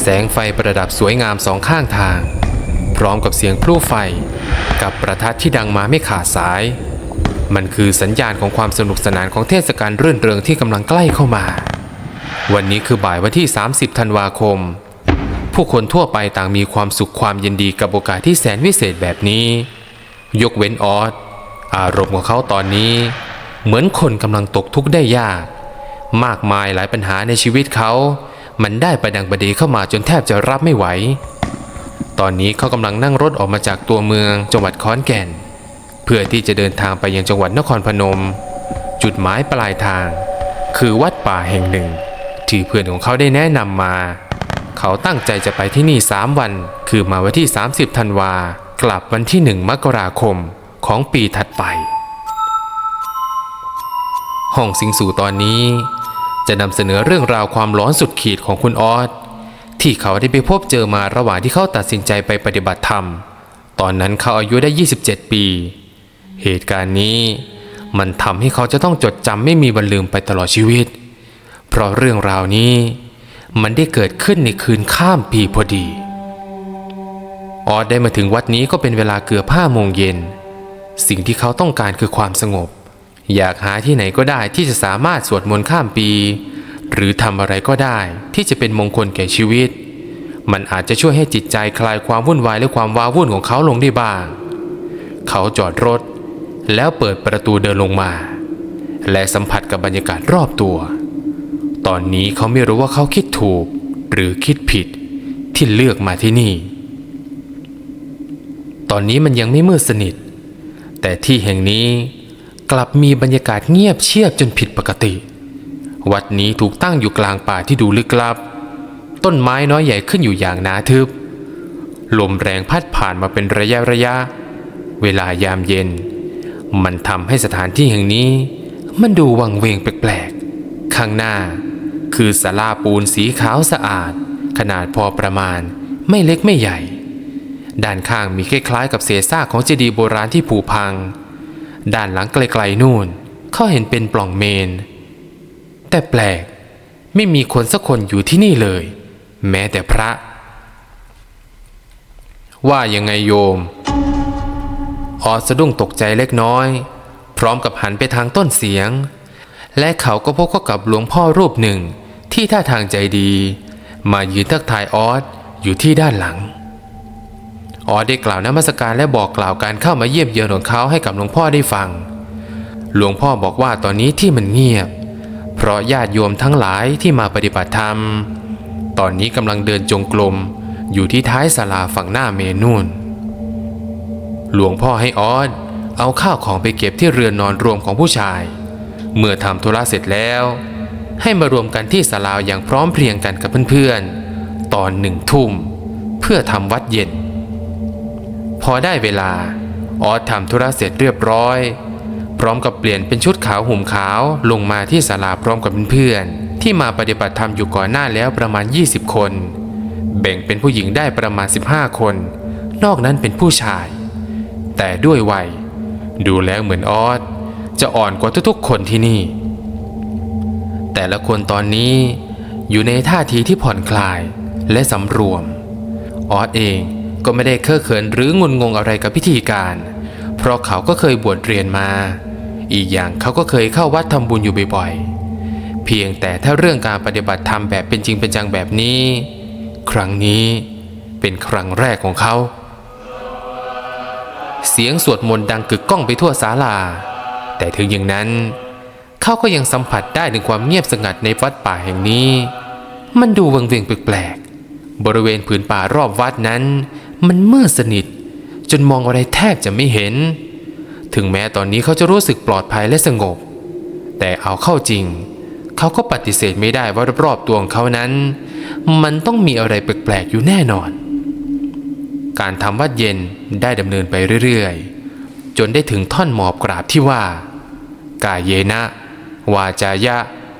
แสงไฟประดับสวยงามสองข้างทาง พร้อมกับเสียงพลุไฟ กับประทัดที่ดังมาไม่ขาดสาย มันคือสัญญาณของความสนุกสนานของเทศกาลรื่นเริงที่กำลังใกล้เข้ามา วันนี้คือบ่ายวันที่ 30 ธันวาคม ผู้คนทั่วไปต่างมีความสุขความยินดีกับโอกาสที่แสนวิเศษแบบนี้ ยกเว้นออสอารมณ์ของเขาตอนนี้ เหมือนคนกำลังตกทุกข์ได้ยาก มากมายหลายปัญหาในชีวิตเขา มันได้ประดังประเดเข้ามาจนแทบจะรับไม่ไหว ตอนนี้เขากำลังนั่งรถออกมาจากตัวเมืองจังหวัดขอนแก่น เพื่อที่จะเดินทางไปยังจังหวัดนครพนม จุดหมายปลายทาง คือวัดป่าแห่งหนึ่ง ที่เพื่อนของเขาได้แนะนำมา เขาตั้งใจจะไปที่นี่ 3 วัน คือมาวันที่ 30ธันวากลับวันที่1มกราคมของปีถัดไป ห้องสิงสู่ตอนนี้ จะนำเสนอเรื่องราวความร้อนสุดขีดของคุณออสที่เขาได้ไปพบเจอมาระหว่างที่เขาตัดสินใจไปปฏิบัติธรรม ตอนนั้นเขาอายุได้ 27 ปี เหตุการณ์นี้มันทำให้เขาจะต้องจดจำไม่มีวันลืมไปตลอดชีวิต เพราะเรื่องราวนี้ มันได้เกิดขึ้นในคืนข้ามปีพอดี ออสได้มาถึงวัดนี้ก็เป็นเวลาเกือบห้าโมงเย็น สิ่งที่เขาต้องการคือความสงบ อยากหาที่ไหนก็ได้ที่จะสามารถสวดมนต์ข้ามปี หรือทำอะไรก็ได้ที่จะเป็นมงคลแก่ชีวิต มันอาจจะช่วยให้จิตใจคลายความวุ่นวายและความว้าวุ่นของเขาลงได้บ้าง เขาจอดรถ แล้วเปิดประตูเดินลงมา และสัมผัสกับบรรยากาศรอบตัว ตอนนี้เขาไม่รู้ว่าเขาคิดถูก หรือคิดผิดที่เลือกมาที่นี่ ตอนนี้มันยังไม่มืดสนิท แต่ที่แห่งนี้ กลับมีบรรยากาศเงียบเชียบจนผิดปกติ วัดนี้ถูกตั้งอยู่กลางป่าที่ดูลึกลับ ต้นไม้น้อยใหญ่ขึ้นอยู่อย่างหนาทึบ ลมแรงพัดผ่านมาเป็นระยะระยะ เวลายามเย็น มันทำให้สถานที่แห่งนี้ มันดูวังเวงแปลกๆ ข้างหน้า คือศาลาปูนสีขาวสะอาด ขนาดพอประมาณ ไม่เล็กไม่ใหญ่ ด้านข้างมีคล้ายๆกับเศษซากของเจดีย์โบราณที่ผุพัง ด้านหลังไกลๆนู่น เขาเห็นเป็นปล่องเมน แต่แปลกไม่มีคนสักคนอยู่ที่นี่เลย แม้แต่พระ ว่ายังไงโยม ออสสะดุ้งตกใจเล็กน้อย พร้อมกับหันไปทางต้นเสียง และเขาก็พบเข้ากับหลวงพ่อรูปหนึ่งที่ท่าทางใจดี มายืนทักทายออสอยู่ที่ด้านหลัง ออได้กล่าวนมัสการและบอกกล่าวการเข้ามาเยี่ยมเยือนของเขาให้กับหลวงพ่อได้ฟัง หลวงพ่อบอกว่าตอนนี้ที่มันเงียบ เพราะญาติโยมทั้งหลายที่มาปฏิบัติธรรม ตอนนี้กำลังเดินจงกรมอยู่ที่ท้ายศาลาฝั่งหน้าเมนนู่นหลวงพ่อให้ออสเอาข้าวของไปเก็บที่เรือนนอนรวมของผู้ชาย เมื่อทำธุระเสร็จแล้ว ให้มารวมกันที่ศาลาอย่างพร้อมเพรียงกันกับเพื่อนๆ ตอนหนึ่งทุ่ม เพื่อทำวัดเย็น พอได้เวลา ออสทำธุระเสร็จเรียบร้อย พร้อมกับเปลี่ยนเป็นชุดขาวห่มขาวลงมาที่ศาลาพร้อมกับเพื่อนๆที่มาปฏิบัติธรรมอยู่ก่อนหน้าแล้วประมาณ 20 คน แบ่งเป็นผู้หญิงได้ประมาณ 15 คน นอกนั้นเป็นผู้ชาย แต่ด้วยวัย ดูแล้วเหมือนออสจะอ่อนกว่าทุกๆคนที่นี่ แต่ละคนตอนนี้อยู่ในท่าทีที่ผ่อนคลายและสำรวม ออสเอง ก็ไม่ได้เคอะเขินหรืองุนงงอะไรกับพิธีการ เพราะเขาก็เคยบวชเรียนมา อีกอย่างเขาก็เคยเข้าวัดทำบุญอยู่บ่อยๆ เพียงแต่ถ้าเรื่องการปฏิบัติธรรมแบบเป็นจริงเป็นจังแบบนี้ ครั้งนี้เป็นครั้งแรกของเขา เสียงสวดมนต์ดังกึกก้องไปทั่วศาลา แต่ถึงอย่างนั้น เขาก็ยังสัมผัสได้ถึงความเงียบสงัดในวัดป่าแห่งนี้ มันดูวังเวงแปลกๆบริเวณผืนป่ารอบวัดนั้น มันมืดสนิท จนมองอะไรแทบจะไม่เห็น ถึงแม้ตอนนี้เขาจะรู้สึกปลอดภัยและสงบ แต่เอาเข้าจริง เขาก็ปฏิเสธไม่ได้ว่ารอบๆตัวของเขานั้น มันต้องมีอะไรแปลกๆอยู่แน่นอน การทำวัดเย็นได้ดำเนินไปเรื่อยๆ จนได้ถึงท่อนหมอบกราบที่ว่า กายเยนะ วาจายะ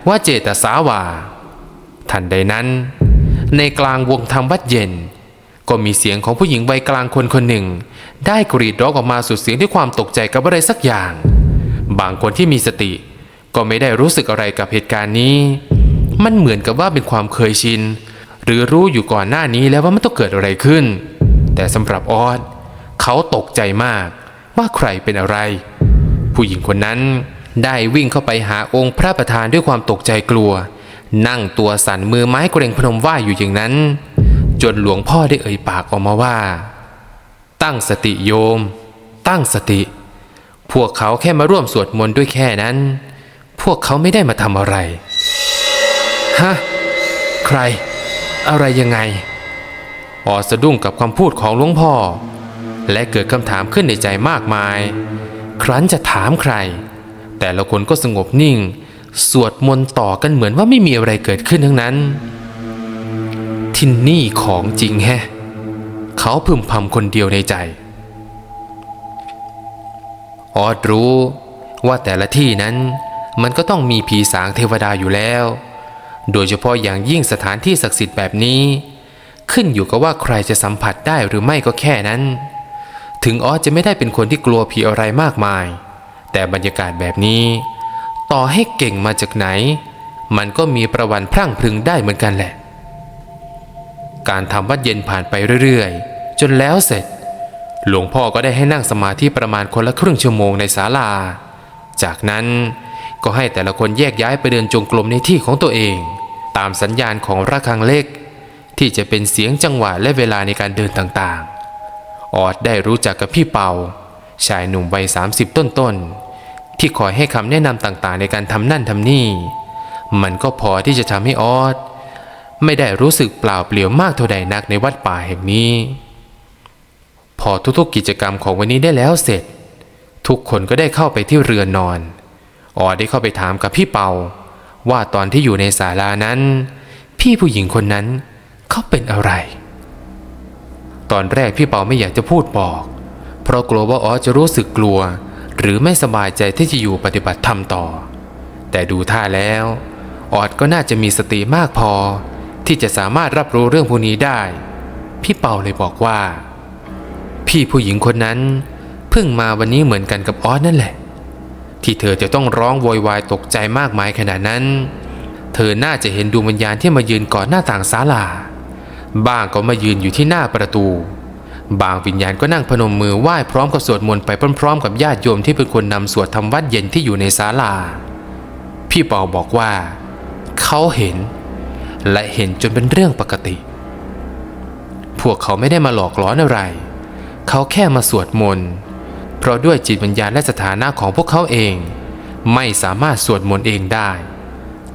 วาเจตสาวา ทันใดนั้น ในกลางวงธรรมวัดเย็น ก็มีเสียงของผู้หญิงวัยกลางคนคนหนึ่ง ได้กรีดร้องออกมาสุดเสียงด้วยความตกใจกับอะไรสักอย่าง บางคนที่มีสติ ก็ไม่ได้รู้สึกอะไรกับเหตุการณ์นี้ มันเหมือนกับว่าเป็นความเคยชิน หรือรู้อยู่ก่อนหน้านี้แล้วว่ามันต้องเกิดอะไรขึ้น แต่สำหรับออสเขาตกใจมากว่าใครเป็นอะไร ผู้หญิงคนนั้นได้วิ่งเข้าไปหาองค์พระประธานด้วยความตกใจกลัว นั่งตัวสั่นมือไม้เกรงพนมไหวอยู่อย่างนั้น จนหลวงพ่อได้เอ่ยปากออกมาว่า ตั้งสติโยม ตั้งสติ พวกเขาแค่มาร่วมสวดมนต์ด้วยแค่นั้น พวกเขาไม่ได้มาทำอะไร ฮะ ใคร อะไรยังไงออสะดุ้งกับคำพูดของหลวงพ่อ และเกิดคำถามขึ้นในใจมากมาย ครั้นจะถามใคร แต่ละคนก็สงบนิ่ง สวดมนต์ต่อกันเหมือนว่าไม่มีอะไรเกิดขึ้นทั้งนั้น ที่นี่ของจริงแฮะ เขาพึมพำคนเดียวในใจ ออดรู้ว่าแต่ละที่นั้นมันก็ต้องมีผีสางเทวดาอยู่แล้ว โดยเฉพาะอย่างยิ่งสถานที่ศักดิ์สิทธิ์แบบนี้ ขึ้นอยู่กับว่าใครจะสัมผัสได้หรือไม่ก็แค่นั้น ถึงออสจะไม่ได้เป็นคนที่กลัวผีอะไรมากมาย แต่บรรยากาศแบบนี้ ต่อให้เก่งมาจากไหน มันก็มีประวันพรั่งพรึงได้เหมือนกันแหละ การทำวัดเย็นผ่านไปเรื่อยๆ จนแล้วเสร็จ หลวงพ่อก็ได้ให้นั่งสมาธิประมาณคนละครึ่งชั่วโมงในศาลา จากนั้นก็ให้แต่ละคนแยกย้ายไปเดินจงกรมในที่ของตัวเอง ตามสัญญาณของระฆังเล็ก ที่จะเป็นเสียงจังหวะและเวลาในการเดินต่างๆ ออดได้รู้จักกับพี่เปาชายหนุ่มวัย30 ต้นๆ ที่คอยให้คำแนะนำต่างๆ ในการทำนั่นทำนี่ มันก็พอที่จะทำให้ออด ไม่ได้รู้สึกเปล่าเปลี่ยวมากเท่าใดนักในวัดป่าแห่งนี้ พอทุกๆกิจกรรมของวันนี้ได้แล้วเสร็จ ทุกคนก็ได้เข้าไปที่เรือนนอนออได้เข้าไปถามกับพี่เปา ว่าตอนที่อยู่ในศาลานั้น พี่ผู้หญิงคนนั้นเขาเป็นอะไร ตอนแรกพี่เปาไม่อยากจะพูดบอก เพราะกลัวว่าออจะรู้สึกกลัว หรือไม่สบายใจที่จะอยู่ปฏิบัติธรรมต่อ แต่ดูท่าแล้วออดก็น่าจะมีสติมากพอ ที่จะสามารถรับรู้เรื่องพวกนี้ได้ พี่เปาเลยบอกว่า พี่ผู้หญิงคนนั้นเพิ่งมาวันนี้เหมือนกันกับออสนั่นแหละ ที่เธอจะต้องร้องโวยวายตกใจมากมายขนาดนั้น เธอน่าจะเห็นดวงวิญญาณที่มายืนก่อนหน้าต่างศาลาบ้างก็มายืนอยู่ที่หน้าประตู บางวิญญาณก็นั่งพนมมือไหว้พร้อมกับสวดมนต์ไปพร้อมๆ กับญาติโยมที่เป็นคนนำสวดทำวัดเย็นที่อยู่ในศาลา พี่เปาบอกว่า เขาเห็น และเห็นจนเป็นเรื่องปกติ พวกเขาไม่ได้มาหลอกล้อนอะไร เขาแค่มาสวดมนต์ เพราะด้วยจิตวิญญาณและสถานะของพวกเขาเอง ไม่สามารถสวดมนต์เองได้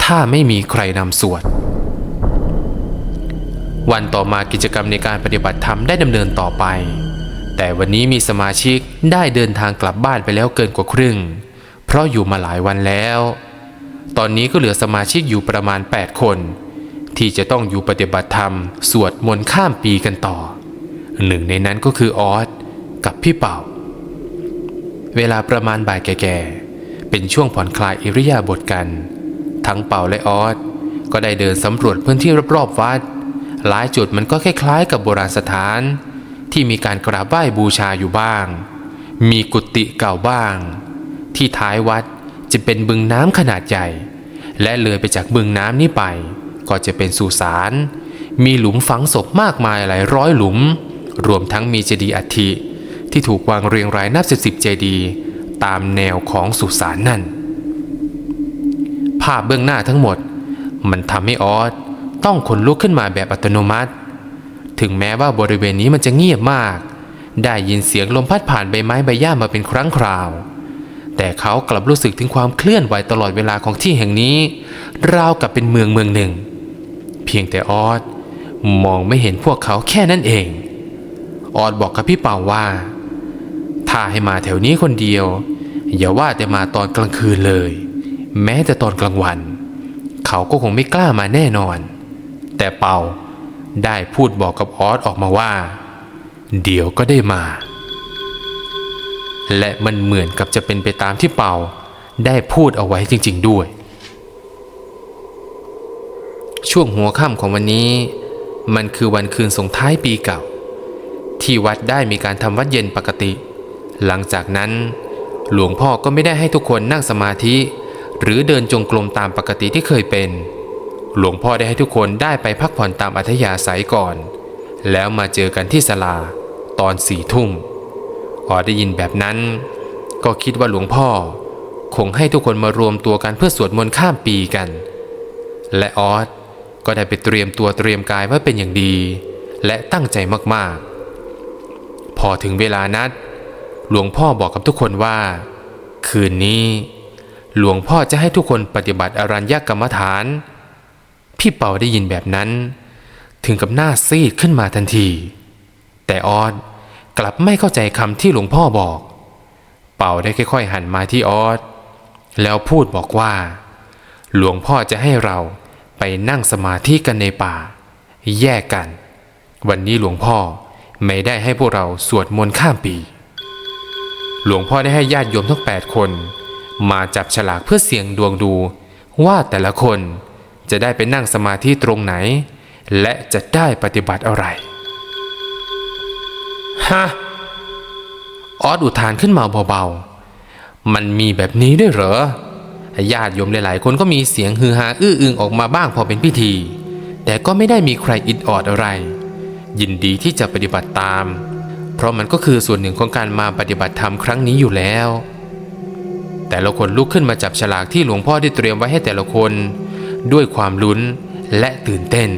ถ้าไม่มีใครนำสวด วันต่อมากิจกรรมในการปฏิบัติธรรมได้ดำเนินต่อไป แต่วันนี้มีสมาชิกได้เดินทางกลับบ้านไปแล้วเกินกว่าครึ่ง เพราะอยู่มาหลายวันแล้ว ตอนนี้ก็เหลือสมาชิกอยู่ประมาณ 8 คน ที่จะต้องอยู่ปฏิบัติธรรม สวดมนต์ข้ามปีกันต่อ หนึ่งในนั้นก็คือออสกับพี่เป่า เวลาประมาณบ่ายแก่ๆ เป็นช่วงผ่อนคลายอิริยาบถกัน ทั้งเป่าและออสก็ได้เดินสำรวจพื้นที่รอบๆวัด หลายจุดมันก็คล้ายๆ กับโบราณสถาน ที่มีการกราบไหว้บูชาอยู่บ้าง มีกุฏิเก่าบ้าง ที่ท้ายวัดจะเป็นบึงน้ำขนาดใหญ่ และเลยไปจากบึงน้ำนี้ไป ก็จะเป็นสุสานมีหลุมฝังศพมากมายหลายร้อยหลุม รวมทั้งมีเจดีย์อัฐิที่ถูกวางเรียงรายนับสิบสิบเจดีย์ตามแนวของสุสานนั่น ภาพเบื้องหน้าทั้งหมด มันทำให้ออสต้องขนลุกขึ้นมาแบบอัตโนมัติ ถึงแม้ว่าบริเวณนี้มันจะเงียบมาก ได้ยินเสียงลมพัดผ่านใบไม้ใบหญ้ามาเป็นครั้งคราว แต่เขากลับรู้สึกถึงความเคลื่อนไหวตลอดเวลาของที่แห่งนี้ ราวกับเป็นเมืองเมืองหนึ่ง เพียงแต่ออสมองไม่เห็นพวกเขาแค่นั้นเอง ออดบอกกับพี่เป่าว่า ถ้าให้มาแถวนี้คนเดียว อย่าว่าแต่มาตอนกลางคืนเลย แม้แต่ตอนกลางวัน เขาก็คงไม่กล้ามาแน่นอน แต่เป่าได้พูดบอกกับออสออกมาว่า เดี๋ยวก็ได้มา และมันเหมือนกับจะเป็นไปตามที่เป่า ได้พูดเอาไว้จริง ๆด้วย ช่วงหัวค่ำของวันนี้ มันคือวันคืนส่งท้ายปีเก่า ที่วัดได้มีการทำวัดเย็นปกติ หลังจากนั้น หลวงพ่อก็ไม่ได้ให้ทุกคนนั่งสมาธิ หรือเดินจงกรมตามปกติที่เคยเป็น หลวงพ่อได้ให้ทุกคนได้ไปพักผ่อนตามอัธยาศัยก่อน แล้วมาเจอกันที่ศาลา ตอนสี่ทุ่มพอได้ยินแบบนั้น ก็คิดว่าหลวงพ่อ คงให้ทุกคนมารวมตัวกันเพื่อสวดมนต์ข้ามปีกัน และออส ก็ได้ไปเตรียมตัวเตรียมกายไว้เป็นอย่างดี และตั้งใจมากๆ พอถึงเวลานัด หลวงพ่อบอกกับทุกคนว่า คืนนี้ หลวงพ่อจะให้ทุกคนปฏิบัติอรัญญกรรมฐาน พี่เป่าได้ยินแบบนั้น ถึงกับหน้าซีดขึ้นมาทันที แต่ออสกลับไม่เข้าใจคำที่หลวงพ่อบอก เป่าได้ค่อย ๆ หันมาที่ออสแล้วพูดบอกว่า หลวงพ่อจะให้เรา ไปนั่งสมาธิกันในป่า แยกกัน วันนี้หลวงพ่อไม่ได้ให้พวกเราสวดมนต์ข้ามปี หลวงพ่อได้ให้ญาติโยมทั้ง 8 คน มาจับฉลากเพื่อเสี่ยงดวงดูว่าแต่ละคนจะได้ไปนั่งสมาธิตรงไหน และจะได้ปฏิบัติอะไรฮะออสอุทานขึ้นมาเบาๆ มันมีแบบนี้ด้วยเหรอ ญาติโยมหลายๆ คนก็มีเสียงฮือฮาอื้ออึงออกมาบ้างพอเป็นพิธี แต่ก็ไม่ได้มีใครอิดออดอะไร ยินดีที่จะปฏิบัติตาม เพราะมันก็คือส่วนหนึ่งของการมาปฏิบัติธรรมครั้งนี้อยู่แล้ว แต่ละคนลุกขึ้นมาจับฉลากที่หลวงพ่อได้เตรียมไว้ให้แต่ละคน ด้วยความลุ้นและตื่นเต้น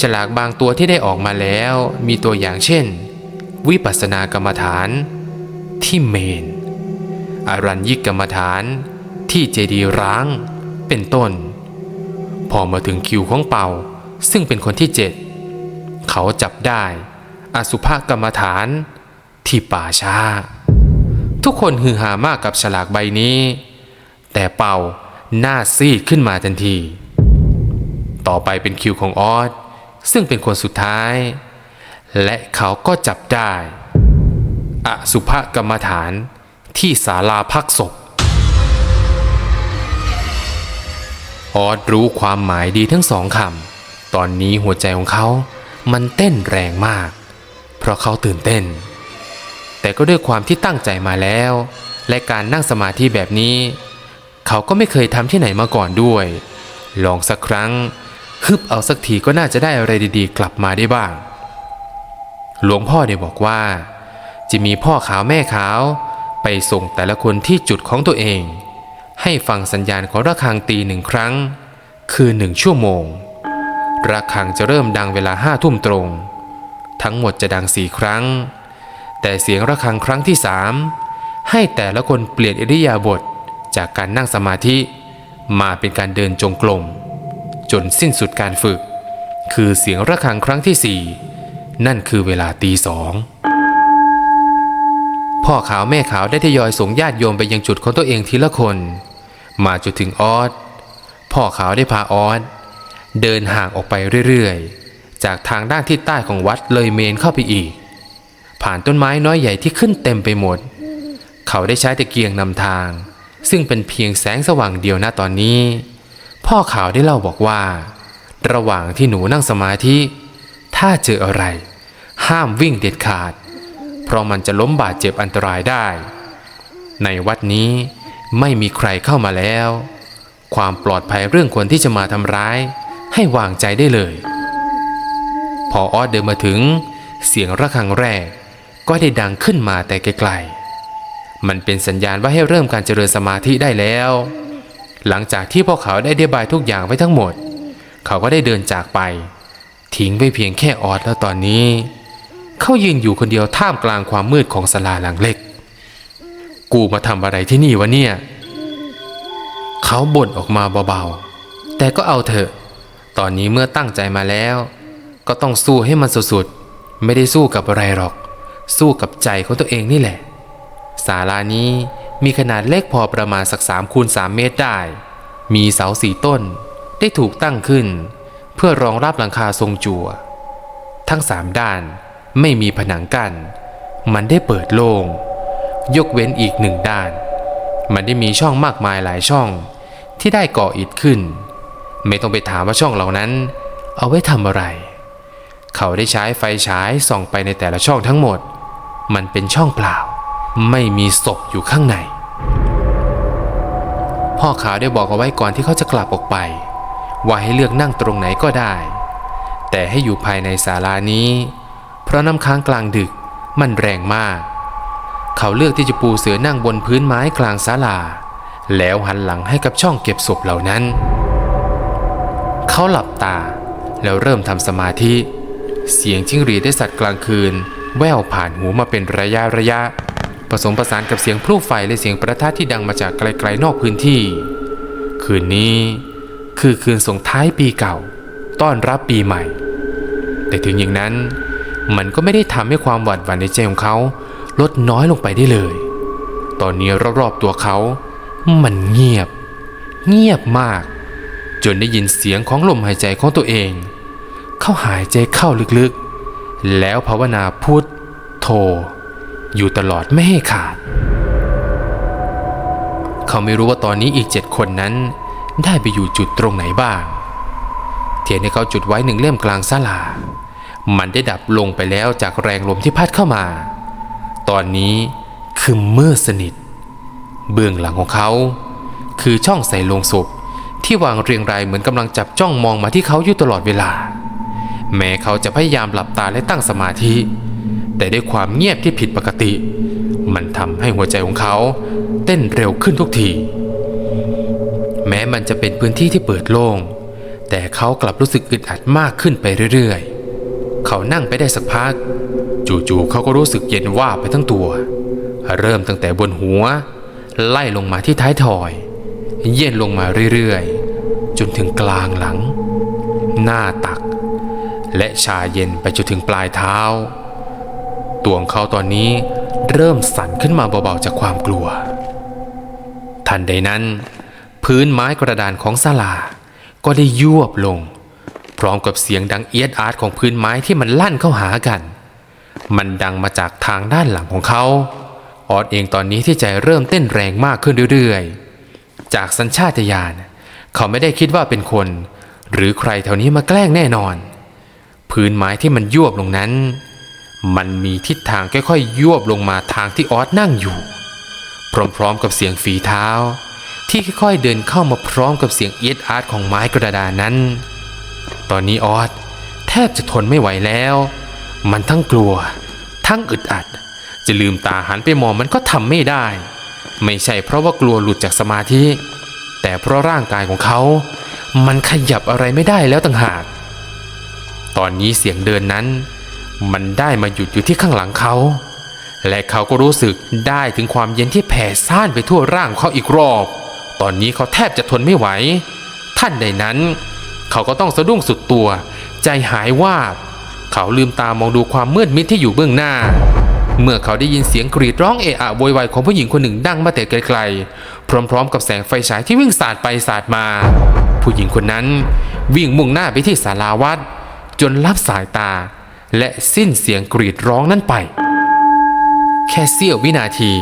ฉลากบางตัวที่ได้ออกมาแล้ว มีตัวอย่างเช่น วิปัสสนากรรมฐาน ที่เมนอารัญยิกกรรมฐาน ที่เจดีย์ร้าง เป็นต้น พอมาถึงคิวของเป่า ซึ่งเป็นคนที่เจ็ดเขาจับได้อสุภกรรมฐานที่ป่าช้า ทุกคนฮือฮามากกับฉลากใบนี้ แต่เป่าหน้าซีดขึ้นมาทันที ต่อไปเป็นคิวของออสซึ่งเป็นคนสุดท้าย และเขาก็จับได้ อสุภกรรมฐานที่ศาลาพักศพ ออสรู้ความหมายดีทั้งสองคำ ตอนนี้หัวใจของเขามันเต้นแรงมาก เพราะเขาตื่นเต้น แต่ก็ด้วยความที่ตั้งใจมาแล้ว และการนั่งสมาธิแบบนี้ เขาก็ไม่เคยทำที่ไหนมาก่อนด้วย ลองสักครั้งฮึบเอาสักทีก็น่าจะได้อะไรดีๆ กลับมาได้บ้าง หลวงพ่อได้บอกว่า จะมีพ่อขาวแม่ขาว ไปส่งแต่ละคนที่จุดของตัวเอง ให้ฟังสัญญาณของระฆังตีหนึ่งครั้ง คือหนึ่งชั่วโมง ระฆังจะเริ่มดังเวลาห้าทุ่มตรง ทั้งหมดจะดังสี่ครั้ง แต่เสียงระฆังครั้งที่สามให้แต่ละคนเปลี่ยนอิริยาบถจากการนั่งสมาธิ มาเป็นการเดินจงกรมจนสิ้นสุดการฝึก คือเสียงระฆังครั้งที่สี่นั่นคือเวลาตีสอง พ่อขาวแม่ขาวได้ทยอยส่งญาติโยมไปยังจุดของตัวเองทีละคน มาจุดถึงออสพ่อขาวได้พาออสเดินห่างออกไปเรื่อยๆ จากทางด้านที่ใต้ของวัดเลยเมนเข้าไปอีก ผ่านต้นไม้น้อยใหญ่ที่ขึ้นเต็มไปหมด เขาได้ใช้ตะเกียงนำทาง ซึ่งเป็นเพียงแสงสว่างเดียวณตอนนี้ พ่อขาวได้เล่าบอกว่า ระหว่างที่หนูนั่งสมาธิ ถ้าเจออะไร ห้ามวิ่งเด็ดขาด เพราะมันจะล้มบาดเจ็บอันตรายได้ ในวัดนี้ไม่มีใครเข้ามาแล้ว ความปลอดภัยเรื่องคนที่จะมาทำร้าย ให้วางใจได้เลย พอออสเดินมาถึง เสียงระฆังแรก ก็ได้ดังขึ้นมาแต่ไกลๆมันเป็นสัญญาณว่าให้เริ่มการเจริญสมาธิได้แล้ว หลังจากที่พวกเขาได้เดียบายทุกอย่างไว้ทั้งหมด เขาก็ได้เดินจากไป ทิ้งไว้เพียงแค่ออสแล้วตอนนี้ เขายืนอยู่คนเดียวท่ามกลางความมืดของศาลาหลังเล็ก กูมาทำอะไรที่นี่วะเนี่ย เขาบ่นออกมาเบาๆ แต่ก็เอาเถอะ ตอนนี้เมื่อตั้งใจมาแล้ว ก็ต้องสู้ให้มันสุดๆ ไม่ได้สู้กับอะไรหรอก สู้กับใจของตัวเองนี่แหละ ศาลานี้มีขนาดเล็กพอประมาณสักสามคูณสามเมตรได้ มีเสาสี่ต้น ได้ถูกตั้งขึ้น เพื่อรองรับหลังคาทรงจั่ว ทั้งสามด้าน ไม่มีผนังกัน้นมันได้เปิดโล่งยกเว้นอีกหนึ่งด้าน มันได้มีช่องมากมายหลายช่อง ที่ได้ก่ออิฐขึ้น ไม่ต้องไปถามว่าช่องเหล่านั้น เอาไว้ทำอะไร เขาได้ใช้ไฟฉายส่องไปในแต่ละช่องทั้งหมด มันเป็นช่องเปล่า ไม่มีศพอยู่ข้างใน พ่อขาวได้บอกเอาไว้ก่อนที่เขาจะกลับออกไป ว่าให้เลือกนั่งตรงไหนก็ได้ แต่ให้อยู่ภายในศาลานี้ ราะน้ำค้างกลางดึกมันแรงมาก เขาเลือกที่จะปูเสือนั่งบนพื้นไม้กลางศาลา แล้วหันหลังให้กับช่องเก็บศพเหล่านั้น เขาหลับตาแล้วเริ่มทำสมาธิ เสียงจิ้งหรีดได้สัตว์กลางคืน แว่วผ่านหูมาเป็นระยะระยะ ผสมผสานกับเสียงพลุไฟและเสียงประทัดที่ดังมาจากไกลๆนอกพื้นที่ คืนนี้คือคืนส่งท้ายปีเก่า ต้อนรับปีใหม่ แต่ถึงอย่างนั้น มันก็ไม่ได้ทำให้ความหวาดหวั่นในใจของเขาลดน้อยลงไปได้เลย ตอนนี้รอบๆตัวเขา มันเงียบ เงียบมาก จนได้ยินเสียงของลมหายใจของตัวเอง เขาหายใจเข้าลึกๆ แล้วภาวนาพุทโธอยู่ตลอดไม่ให้ขาด เขาไม่รู้ว่าตอนนี้อีกเจ็ดคนนั้น ได้ไปอยู่จุดตรงไหนบ้าง เทียนที่เขาจุดไว้หนึ่งเล่มกลางศาลา มันได้ดับลงไปแล้วจากแรงลมที่พัดเข้ามา ตอนนี้คือมืดสนิท เบื้องหลังของเขา คือช่องใส่ลงศพที่วางเรียงรายเหมือนกำลังจับจ้องมองมาที่เขาอยู่ตลอดเวลา แม้เขาจะพยายามหลับตาและตั้งสมาธิ แต่ด้วยความเงียบที่ผิดปกติ มันทำให้หัวใจของเขาเต้นเร็วขึ้นทุกที แม้มันจะเป็นพื้นที่ที่เปิดโล่ง แต่เขากลับรู้สึกอึดอัดมากขึ้นไปเรื่อยๆ เขานั่งไปได้สักพัก จู่ๆเขาก็รู้สึกเย็นว่าไปทั้งตัว เริ่มตั้งแต่บนหัว ไล่ลงมาที่ท้ายทอย เย็นลงมาเรื่อยๆ จนถึงกลางหลัง หน้าตัก และชาเย็นไปจนถึงปลายเท้า ตัวของเขาตอนนี้เริ่มสั่นขึ้นมาเบาๆจากความกลัว ทันใดนั้น พื้นไม้กระดานของศาลาก็ได้ยวบลง พร้อมกับเสียงดังเอียดอาร์ตของพื้นไม้ที่มันลั่นเข้าหากัน มันดังมาจากทางด้านหลังของเขา ออดเองตอนนี้ที่ใจเริ่มเต้นแรงมากขึ้นเรื่อยๆ จากสัญชาตญาณเขาไม่ได้คิดว่าเป็นคน หรือใครแถวนี้มาแกล้งแน่นอน พื้นไม้ที่มันยวบลงนั้น มันมีทิศทางค่อยๆยวบลงมาทางที่ออสนั่งอยู่ พร้อมๆกับเสียงฝีเท้า ที่ค่อยๆเดินเข้ามาพร้อมกับเสียงเอียดอาร์ตของไม้กระดานนั้น ตอนนี้ออสแทบจะทนไม่ไหวแล้ว มันทั้งกลัว ทั้งอึดอัด จะลืมตาหันไปมองมันก็ทำไม่ได้ ไม่ใช่เพราะว่ากลัวหลุดจากสมาธิ แต่เพราะร่างกายของเขา มันขยับอะไรไม่ได้แล้วต่างหาก ตอนนี้เสียงเดินนั้น มันได้มาหยุดอยู่ที่ข้างหลังเขา และเขาก็รู้สึกได้ถึงความเย็นที่แผ่ซ่านไปทั่วร่างของเขาอีกรอบ ตอนนี้เขาแทบจะทนไม่ไหว ท่านใดนั้น เขาก็ต้องสะดุ้งสุดตัว ใจหายวาบ เขาลืมตามองดูความมืดมิดที่อยู่เบื้องหน้า เมื่อเขาได้ยินเสียงกรีดร้องเอะอะโวยวายของผู้หญิงคนหนึ่งดังมาแต่ไกลๆ พร้อมๆ กับแสงไฟฉายที่วิ่งสาดไปสาดมา ผู้หญิงคนนั้นวิ่งมุ่งหน้าไปที่ศาลาวัดจนลับสายตา และสิ้นเสียงกรีดร้องนั้นไป แค่เสี้ยววินาที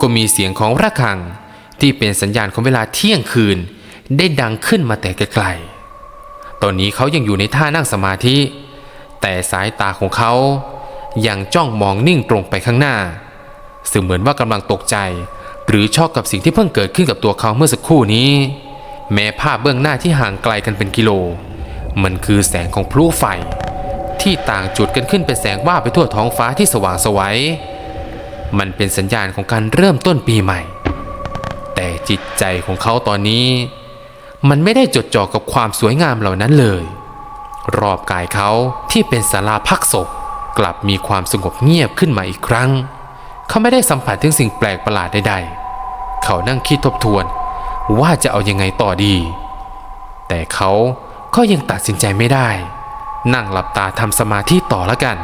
ก็มีเสียงของระฆัง ที่เป็นสัญญาณของเวลาเที่ยงคืน ได้ดังขึ้นมาแต่ไกลๆ ตอนนี้เขายังอยู่ในท่านั่งสมาธิ แต่สายตาของเขายังจ้องมองนิ่งตรงไปข้างหน้าซึ่งเหมือนว่ากำลังตกใจ หรือช็อกกับสิ่งที่เพิ่งเกิดขึ้นกับตัวเขาเมื่อสักครู่นี้ แม้ภาพเบื้องหน้าที่ห่างไกลกันเป็นกิโล มันคือแสงของพลุไฟ ที่ต่างจุดกันขึ้นเป็นแสงว่าไปทั่วท้องฟ้าที่สว่างไสวัยมันเป็นสัญญาณของการเริ่มต้นปีใหม่ แต่จิตใจของเขาตอนนี้ มันไม่ได้จดจ่อกับความสวยงามเหล่านั้นเลย รอบกายเขาที่เป็นศาลาพักศพ กลับมีความสงบเงียบขึ้นมาอีกครั้ง เขาไม่ได้สัมผัสถึงสิ่งแปลกประหลาดใดๆ เขานั่งคิดทบทวน ว่าจะเอายังไงต่อดี แต่เขาก็ยังตัดสินใจไม่ได้ นั่งหลับตาทำสมาธิต่อละกัน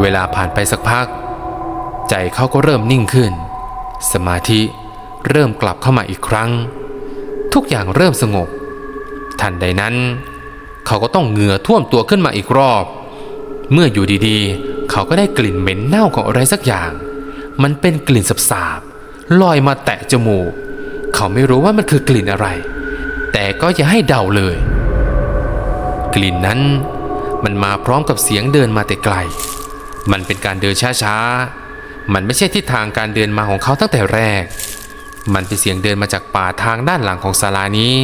เวลาผ่านไปสักพัก ใจเขาก็เริ่มนิ่งขึ้น สมาธิเริ่มกลับเข้ามาอีกครั้ง ทุกอย่างเริ่มสงบ ทันใดนั้น เขาก็ต้องเหงื่อท่วมตัวขึ้นมาอีกรอบ เมื่ออยู่ดีๆ เขาก็ได้กลิ่นเหม็นเน่าของอะไรสักอย่าง มันเป็นกลิ่นสาบๆลอยมาแตะจมูก เขาไม่รู้ว่ามันคือกลิ่นอะไร แต่ก็อย่าให้เดาเลย กลิ่นนั้นมันมาพร้อมกับเสียงเดินมาแต่ไกล มันเป็นการเดินช้าๆ มันไม่ใช่ทิศทางการเดินมาของเขาตั้งแต่แรก มันเป็นเสียงเดินมาจากป่าทางด้านหลังของศาลานี้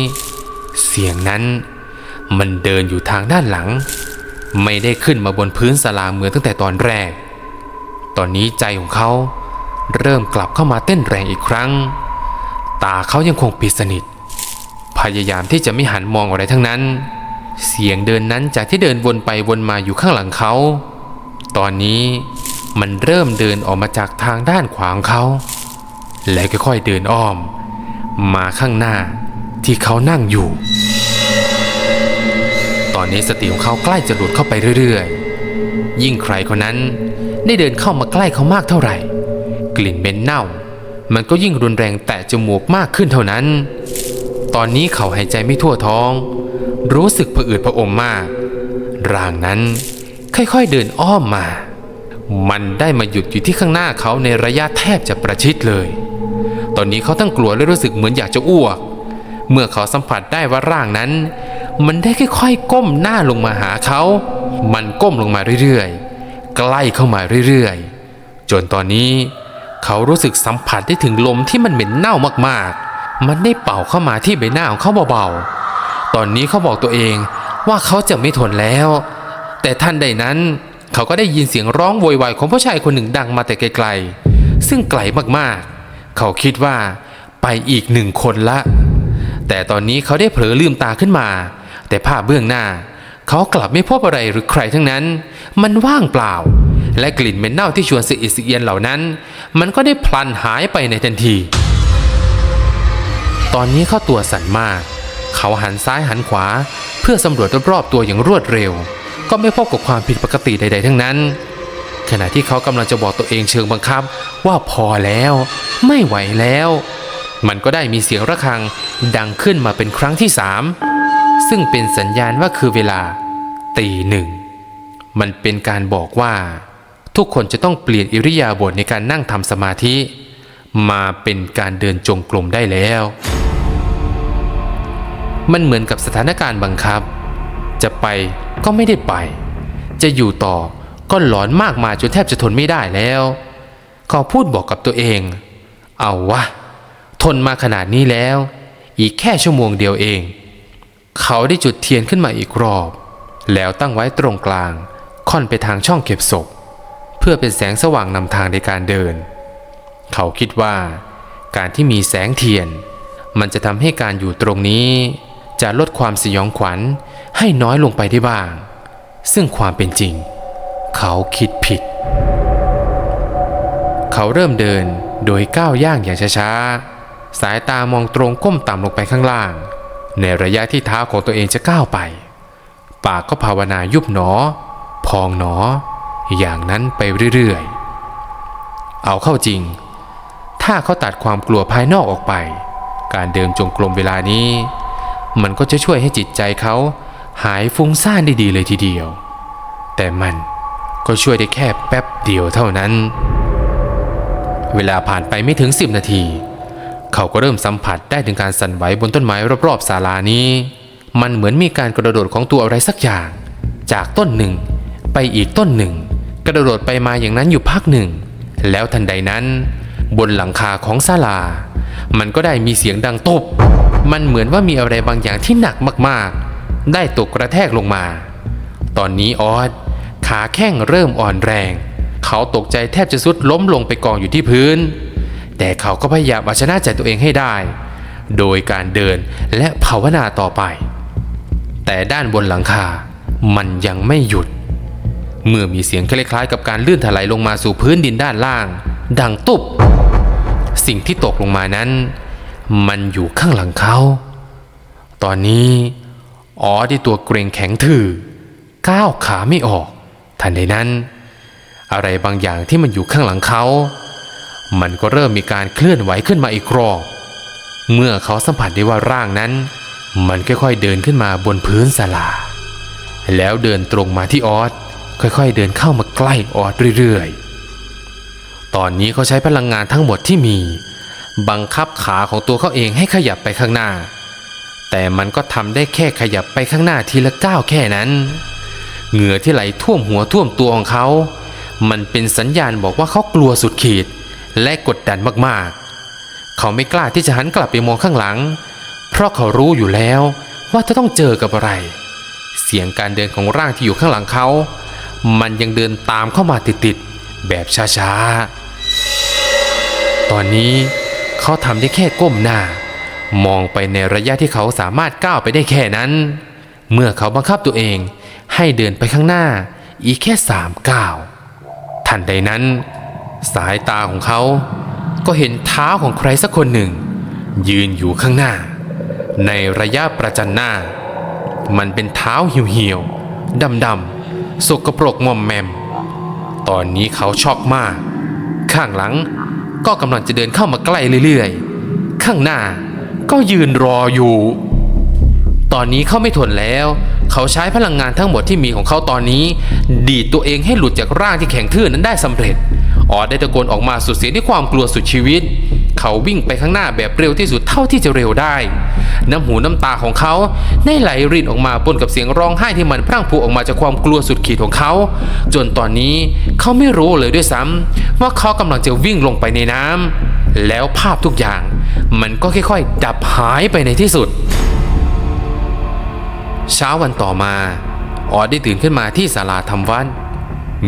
เสียงนั้นมันเดินอยู่ทางด้านหลัง ไม่ได้ขึ้นมาบนพื้นศาลาเหมือนตั้งแต่ตอนแรก ตอนนี้ใจของเขาเริ่มกลับเข้ามาเต้นแรงอีกครั้ง ตาเขายังคงปิดสนิท พยายามที่จะไม่หันมองอะไรทั้งนั้น เสียงเดินนั้นจากที่เดินวนไปวนมาอยู่ข้างหลังเขา ตอนนี้มันเริ่มเดินออกมาจากทางด้านขวาของเขา และค่อยๆเดินอ้อม มาข้างหน้าที่เขานั่งอยู่ ตอนนี้สติของเขาใกล้จะหลุดเข้าไปเรื่อยๆ ยิ่งใครคนนั้นได้เดินเข้ามาใกล้เขามากเท่าไหร่ กลิ่นเหม็นเน่า มันก็ยิ่งรุนแรงแตะจมูกมากขึ้นเท่านั้น ตอนนี้เขาหายใจไม่ทั่วท้อง รู้สึกผะอืดผะอมมาก ร่างนั้นค่อยๆเดินอ้อมมา มันได้มาหยุดอยู่ที่ข้างหน้าเขาในระยะแทบจะประชิดเลย ตอนนี้เขาตั้งกลัวและรู้สึกเหมือนอยากจะอ้วก เมื่อเขาสัมผัสได้ว่าร่างนั้น มันได้ค่อยๆก้มหน้าลงมาหาเขา มันก้มลงมาเรื่อยๆ ใกล้เข้ามาเรื่อยๆ จนตอนนี้ เขารู้สึกสัมผัสได้ถึงลมที่มันเหม็นเน่ามากๆ มันได้เป่าเข้ามาที่ใบหน้าของเขาเบาๆ ตอนนี้เขาบอกตัวเองว่าเขาจะไม่ทนแล้ว แต่ทันใดนั้นเขาก็ได้ยินเสียงร้องโวยวายของผู้ชายคนหนึ่งดังมาแต่ไกลๆ ซึ่งไกลมากๆ เขาคิดว่าไปอีกหนึ่งคนละ แต่ตอนนี้เขาได้เผลอลืมตาขึ้นมา แต่ภาพเบื้องหน้า เขากลับไม่พบอะไรหรือใครทั้งนั้น มันว่างเปล่า และกลิ่นเหม็นเน่าที่ชวนสะอิดสะเอียนเหล่านั้น มันก็ได้พลันหายไปในทันที ตอนนี้เขาตัวสั่นมาก เขาหันซ้ายหันขวา เพื่อสำรวจรอบๆตัวอย่างรวดเร็ว ก็ไม่พบกับความผิดปกติใด ๆ ทั้งนั้น ขณะที่เขากำลังจะบอกตัวเองเชิงบังคับ ว่าพอแล้ว ไม่ไหวแล้ว มันก็ได้มีเสียงระฆังดังขึ้นมาเป็นครั้งที่สามซึ่งเป็นสัญญาณว่าคือเวลาตีหนึ่งมันเป็นการบอกว่า ทุกคนจะต้องเปลี่ยนอิริยาบถในการนั่งทำสมาธิ มาเป็นการเดินจงกรมได้แล้ว มันเหมือนกับสถานการณ์บังคับ จะไป ก็ไม่ได้ไป จะอยู่ต่อก็หลอนมากมายจนแทบจะทนไม่ได้แล้วเขาพูดบอกกับตัวเอง เอาวะ ทนมาขนาดนี้แล้ว อีกแค่ชั่วโมงเดียวเอง เขาได้จุดเทียนขึ้นมาอีกรอบ แล้วตั้งไว้ตรงกลาง ค่อนไปทางช่องเก็บศพ เพื่อเป็นแสงสว่างนำทางในการเดิน เขาคิดว่า การที่มีแสงเทียน มันจะทำให้การอยู่ตรงนี้ จะลดความสยองขวัญ ให้น้อยลงไปได้บ้าง ซึ่งความเป็นจริง เขาคิดผิด เขาเริ่มเดินโดยก้าวย่างอย่างช้าๆ สายตามองตรงก้มต่ำลงไปข้างล่าง ในระยะที่เท้าของตัวเองจะก้าวไป ปากก็ภาวนายุบหนอ พองหนอ อย่างนั้นไปเรื่อยๆ เอาเข้าจริง ถ้าเขาตัดความกลัวภายนอกออกไป การเดินจงกรมเวลานี้ มันก็จะช่วยให้จิตใจเขา หายฟุ้งซ่านได้ดีเลยทีเดียว แต่มันก็ช่วยได้แค่แป๊บเดียวเท่านั้น เวลาผ่านไปไม่ถึง 10 นาที เขาก็เริ่มสัมผัสได้ถึงการสั่นไหวบนต้นไม้รอบๆศาลานี้ มันเหมือนมีการกระโดดของตัวอะไรสักอย่าง จากต้นหนึ่ง ไปอีกต้นหนึ่ง กระโดดไปมาอย่างนั้นอยู่พักหนึ่ง แล้วทันใดนั้น บนหลังคาของศาลา มันก็ได้มีเสียงดังตบมันเหมือนว่ามีอะไรบางอย่างที่หนักมากๆ ได้ตกกระแทกลงมา ตอนนี้ออสขาแข้งเริ่มอ่อนแรง เขาตกใจแทบจะสุดล้มลงไปกองอยู่ที่พื้น แต่เขาก็พยายามเอาชนะใจตัวเองให้ได้ โดยการเดินและภาวนาต่อไป แต่ด้านบนหลังคา มันยังไม่หยุด เมื่อมีเสียงคล้ายๆกับการลื่นถลายลงมาสู่พื้นดินด้านล่าง ดังตุบสิ่งที่ตกลงมานั้น มันอยู่ข้างหลังเขา ตอนนี้ อ๋อที่ตัวเกรงแข็งถือ ก้าวขาไม่ออก ทันใดนั้น อะไรบางอย่างที่มันอยู่ข้างหลังเขา มันก็เริ่มมีการเคลื่อนไหวขึ้นมาอีกรอบเมื่อเขาสัมผัสได้ว่าร่างนั้น มันค่อยๆเดินขึ้นมาบนพื้นศาลา แล้วเดินตรงมาที่ออสค่อยๆเดินเข้ามาใกล้ออสเรื่อยๆ ตอนนี้เขาใช้พลังงานทั้งหมดที่มี บังคับขาของตัวเขาเองให้ขยับไปข้างหน้า แต่มันก็ทำได้แค่ขยับไปข้างหน้าทีละก้าวแค่นั้น เหงื่อที่ไหลท่วมหัวท่วมตัวของเขา มันเป็นสัญญาณบอกว่าเขากลัวสุดขีด และกดดันมากๆ เขาไม่กล้าที่จะหันกลับไปมองข้างหลัง เพราะเขารู้อยู่แล้วว่าจะต้องเจอกับอะไร เสียงการเดินของร่างที่อยู่ข้างหลังเขา มันยังเดินตามเข้ามาติดๆแบบช้าๆ ตอนนี้เขาทำได้แค่ก้มหน้า มองไปในระยะที่เขาสามารถก้าวไปได้แค่นั้น เมื่อเขาบังคับตัวเองให้เดินไปข้างหน้าอีกแค่สามก้าวทันใดนั้น สายตาของเขาก็เห็นเท้าของใครสักคนหนึ่ง ยืนอยู่ข้างหน้า ในระยะประจันหน้า มันเป็นเท้าเหี่ยวๆดำๆสกปรกมอมแมม ตอนนี้เขาช็อกมาก ข้างหลังก็กำลังจะเดินเข้ามาใกล้เรื่อยๆ ข้างหน้า ก็ยืนรออยู่ ตอนนี้เขาไม่ทนแล้ว เขาใช้พลังงานทั้งหมดที่มีของเขาตอนนี้ ดีดตัวเองให้หลุดจากร่างที่แข็งทื่อนั้นได้สำเร็จออดได้ตะโกนออกมาสุดเสียงด้วยความกลัวสุดชีวิต เขาวิ่งไปข้างหน้าแบบเร็วที่สุดเท่าที่จะเร็วได้ น้ำหูน้ำตาของเขาได้ไหลรินออกมาปนกับเสียงร้องไห้ที่มันพรั่งพรูออกมาจากความกลัวสุดขีดของเขา จนตอนนี้เขาไม่รู้เลยด้วยซ้ำว่าเขากำลังจะวิ่งลงไปในน้ำแล้วภาพทุกอย่าง มันก็ค่อยๆ ดับหายไปในที่สุด เช้าวันต่อมาออดได้ตื่นขึ้นมาที่ศาลาทำวัด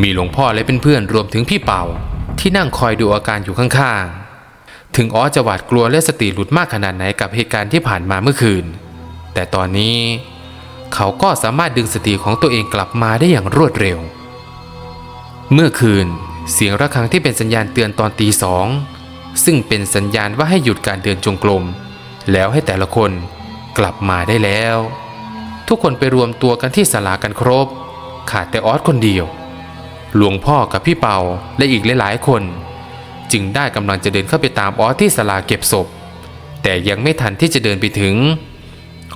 มีหลวงพ่อและเพื่อนๆรวมถึงพี่เป่า ที่นั่งคอยดูอาการอยู่ข้างๆ ถึงออจะหวาดกลัวและสติหลุดมากขนาดไหนกับเหตุการณ์ที่ผ่านมาเมื่อคืน แต่ตอนนี้เขาก็สามารถดึงสติของตัวเองกลับมาได้อย่างรวดเร็ว เมื่อคืนเสียงระฆังที่เป็นสัญญาณเตือนตอนตีสอง ซึ่งเป็นสัญญาณว่าให้หยุดการเดินจงกรมแล้วให้แต่ละคนกลับมาได้แล้ว ทุกคนไปรวมตัวกันที่ศาลากันครบ ขาดแต่ออสคนเดียว หลวงพ่อกับพี่เปาและอีกหลายๆคน จึงได้กำลังจะเดินเข้าไปตามออสที่ศาลาเก็บศพ แต่ยังไม่ทันที่จะเดินไปถึง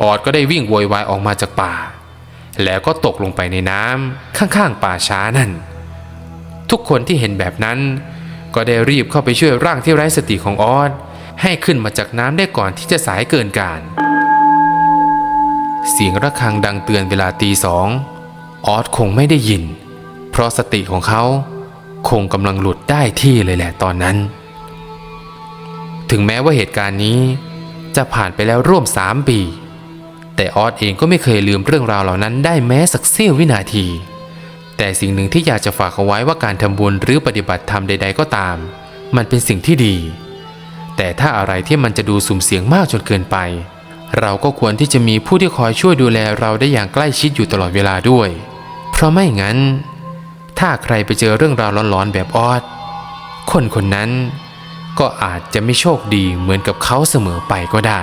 ออสก็ได้วิ่งโวยวายออกมาจากป่า แล้วก็ตกลงไปในน้ำข้างๆป่าช้านั่น ทุกคนที่เห็นแบบนั้น ก็ได้รีบเข้าไปช่วยร่างที่ไร้สติของออสให้ขึ้นมาจากน้ำได้ก่อนที่จะสายเกินการ เสียงระฆังดังเตือนเวลาตีสองออสคงไม่ได้ยิน เพราะสติของเขาคงกำลังหลุดได้ที่เลยแหละตอนนั้น ถึงแม้ว่าเหตุการณ์นี้จะผ่านไปแล้วร่วมสามปี แต่ออสเองก็ไม่เคยลืมเรื่องราวเหล่านั้นได้แม้สักเสี้ยววินาที แต่สิ่งหนึ่งที่อยากจะฝากเอาไว้ว่าการทำบุญหรือปฏิบัติธรรมใด ๆ ก็ตาม มันเป็นสิ่งที่ดี แต่ถ้าอะไรที่มันจะดูสุ่มเสี่ยงมากจนเกินไป เราก็ควรที่จะมีผู้ที่คอยช่วยดูแลเราได้อย่างใกล้ชิดอยู่ตลอดเวลาด้วย เพราะไม่งั้น ถ้าใครไปเจอเรื่องราวร้อนๆแบบออด คนคนนั้นก็อาจจะไม่โชคดีเหมือนกับเขาเสมอไปก็ได้